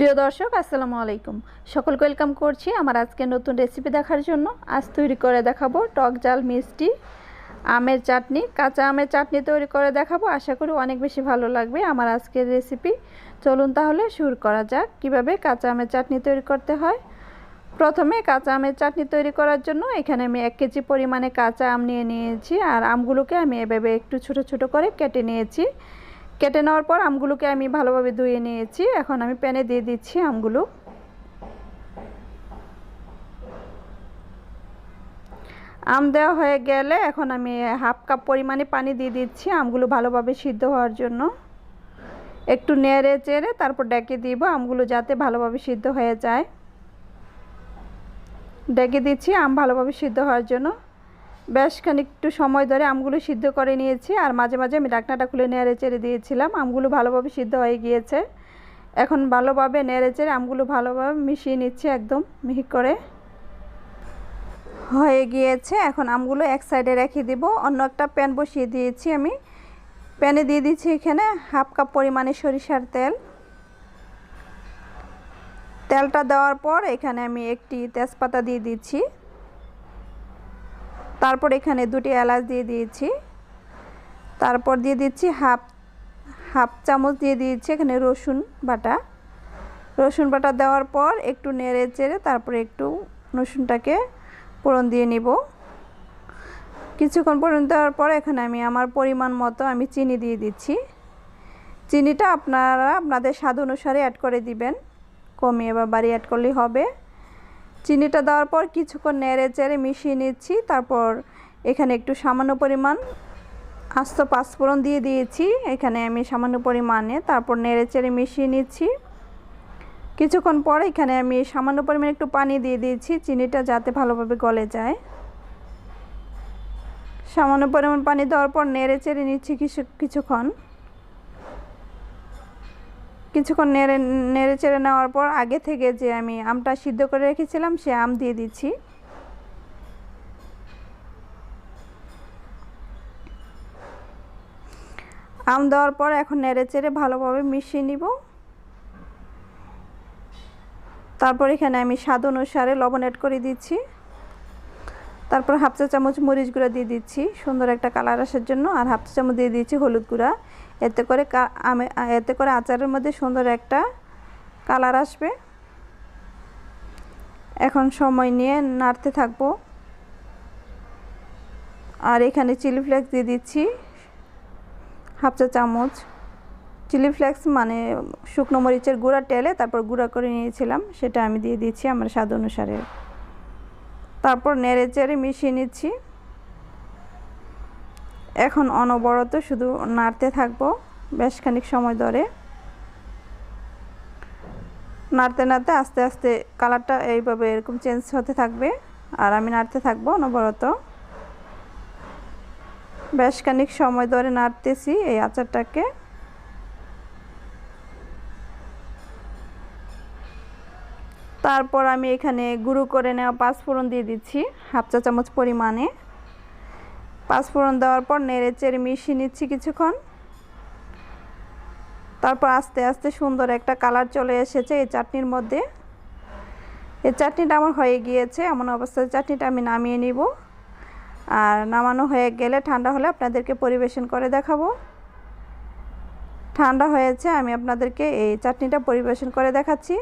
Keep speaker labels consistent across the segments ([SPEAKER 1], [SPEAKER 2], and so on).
[SPEAKER 1] প্রিয় দর্শক, আসসালামু আলাইকুম। সকলকে ওয়েলকাম করছি আমার আজকে নতুন রেসিপি দেখার জন্য। আজ তৈরি করে দেখাবো টক জাল মিষ্টি, আমের চাটনি, কাঁচা আমের চাটনি তৈরি করে দেখাবো। আশা করি অনেক বেশি ভালো লাগবে আমার আজকের রেসিপি। চলুন তাহলে শুরু করা যাক। কীভাবে কাঁচা আমের চাটনি তৈরি করতে হয়? প্রথমে কাঁচা আমের চাটনি তৈরি করার জন্য এখানে আমি এক কেজি পরিমাণে কাঁচা আম নিয়ে নিয়েছি। আর আমগুলোকে আমি এভাবে একটু ছোট ছোট করে কেটে নিয়েছি। কেটে নেওয়ার পর আমগুলোকে আমি ভালোভাবে ধুয়ে নিয়েছি। এখন আমি প্যানে দিয়ে দিচ্ছি আমগুলো। আম দেওয়া হয়ে গেলে এখন আমি হাফ কাপ পরিমাণে পানি দিয়ে দিচ্ছি আমগুলো ভালোভাবে সিদ্ধ হওয়ার জন্য। একটু নেড়ে চেড়ে তারপর ডেকে দিব আমগুলো যাতে ভালোভাবে সিদ্ধ হয়ে যায়। ডেকে দিচ্ছি আম ভালোভাবে সিদ্ধ হওয়ার জন্য। বেশ খানিকটু সময় ধরে আমগুলো সিদ্ধ করে নিয়েছি আর মাঝে মাঝে আমি ডাকনাটা খুলে নেড়ে চেড়ে দিয়েছিলাম। আমগুলো ভালোভাবে সিদ্ধ হয়ে গিয়েছে। এখন ভালোভাবে নেড়ে চেড়ে আমগুলো ভালোভাবে মিশিয়ে নিচ্ছি একদম মিহি করে। হয়ে গিয়েছে। এখন আমগুলো এক সাইডে রেখে দিব। অন্য একটা প্যান বসিয়ে দিয়েছি আমি। প্যানে দিয়ে দিচ্ছি এখানে হাফ কাপ পরিমাণে সরিষার তেল। তেলটা দেওয়ার পর এখানে আমি একটি তেজপাতা দিয়ে দিচ্ছি। তারপর এখানে দুটি এলাচ দিয়ে দিয়েছি। তারপর দিয়ে দিচ্ছি হাফ হাফ চামচ দিয়ে দিয়েছি এখানে রসুন বাটা। রসুন বাটা দেওয়ার পর একটু নেড়ে চেড়ে তারপরে একটু রসুনটাকে ফোড়ন দিয়ে নিব। কিছুক্ষণ ফোড়ন দেওয়ার পর এখানে আমি আমার পরিমাণ মতো আমি চিনি দিয়ে দিচ্ছি। চিনিটা আপনারা আপনাদের স্বাদ অনুসারে অ্যাড করে দিবেন। কমিয়ে বা বাড়ি অ্যাড করলেই হবে। চিনিটা দেওয়ার পর কিছুক্ষণ নেড়ে চেড়ে মিশিয়ে নিচ্ছি। তারপর এখানে একটু সামান্য পরিমাণ আস্ত পাঁচফোড়ন দিয়ে দিয়েছি। এখানে আমি সামান্য পরিমাণে তারপর নেড়ে চেড়ে মিশিয়ে নিচ্ছি। কিছুক্ষণ পর এখানে আমি সামান্য পরিমাণে একটু পানি দিয়ে দিয়েছি, চিনিটা যাতে ভালোভাবে গলে যায়। সামান্য পরিমাণ পানি দেওয়ার পর নেড়ে চেড়ে নিচ্ছি কিছু কিছুক্ষণ। কিছুক্ষণ নেড়ে নেড়ে চেড়ে নেওয়ার পর আগে থেকে যে আমি আমটা সিদ্ধ করে রেখেছিলাম, সে আম দিয়ে দিচ্ছি। আম দেওয়ার পর এখন নেড়ে চেড়ে ভালোভাবে মিশিয়ে নিব। তারপর এখানে আমি স্বাদ অনুসারে লবণ অ্যাড করে দিচ্ছি। তারপর হাফ চা চামচ মরিচ গুঁড়া দিয়ে দিচ্ছি, সুন্দর একটা কালার আসার জন্য। আর হাফ চা চামচ দিয়ে দিচ্ছি হলুদ গুঁড়া। এতে করে আমি এতে করে আচারের মধ্যে সুন্দর একটা কালার আসবে। এখন সময় নিয়ে নাড়তে থাকব। আর এখানে চিলি ফ্লেক্স দিয়ে দিচ্ছি, হাফ চা চামচ। চিলি ফ্লেক্স মানে শুকনো মরিচের গুঁড়া টেলে তারপর গুঁড়া করে নিয়েছিলাম, সেটা আমি দিয়ে দিচ্ছি আমার স্বাদ অনুসারে। তারপর নেড়ে চেড়ে মিশিয়ে নিচ্ছি। এখন অনবরত শুধু নাড়তে থাকব, বেশ খানিক সময় ধরে। নাড়তে নাড়তে আস্তে আস্তে কালারটা এইভাবে এরকম চেঞ্জ হতে থাকবে, আর আমি নাড়তে থাকব অনবরত। বেশ খানিক সময় ধরে নাড়তেছি এই আচারটাকে। তারপর আমি এখানে গুঁড়ো করে নেওয়া পাঁচফোড়ন দিয়ে দিচ্ছি, হাফ চা চামচ পরিমাণে। পাঁচফোড়ন দেওয়ার পর নেড়ে চেড়ে মিশিয়ে নিচ্ছি কিছুক্ষণ। তারপর আস্তে আস্তে সুন্দর একটা কালার চলে এসেছে এই চাটনির মধ্যে। এই চাটনিটা আমার হয়ে গিয়েছে, এমন অবস্থায় চাটনিটা আমি নামিয়ে নিব। আর নামানো হয়ে গেলে ঠান্ডা হলে আপনাদেরকে পরিবেশন করে দেখাবো। ঠান্ডা হয়েছে, আমি আপনাদেরকে এই চাটনিটা পরিবেশন করে দেখাচ্ছি।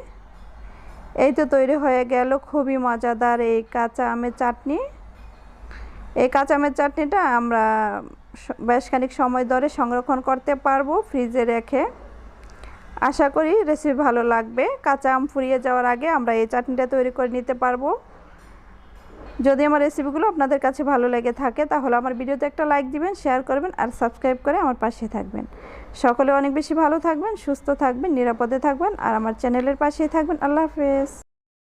[SPEAKER 1] এই তো তৈরি হয়ে গেল, খুবই মজাদার এই কাঁচা আমের চাটনি। এই কাঁচা আমের চাটনিটা আমরা বেশ খানিক সময় ধরে সংরক্ষণ করতে পারব ফ্রিজে রেখে। আশা করি রেসিপি ভালো লাগবে। কাঁচা আম ফুরিয়ে যাওয়ার আগে আমরা এই চাটনিটা তৈরি করে নিতে পারব। যদি আমার রেসিপিগুলো আপনাদের কাছে ভালো লেগে থাকে, তাহলে আমার ভিডিওতে একটা লাইক দিবেন শেয়ার করবেন আর সাবস্ক্রাইব করে আমার পাশে থাকবেন। সকলে অনেক বেশি ভালো থাকবেন, সুস্থ থাকবেন, নিরাপদে থাকবেন আর আমার চ্যানেলের পাশেই থাকবেন। আল্লাহ হাফেজ।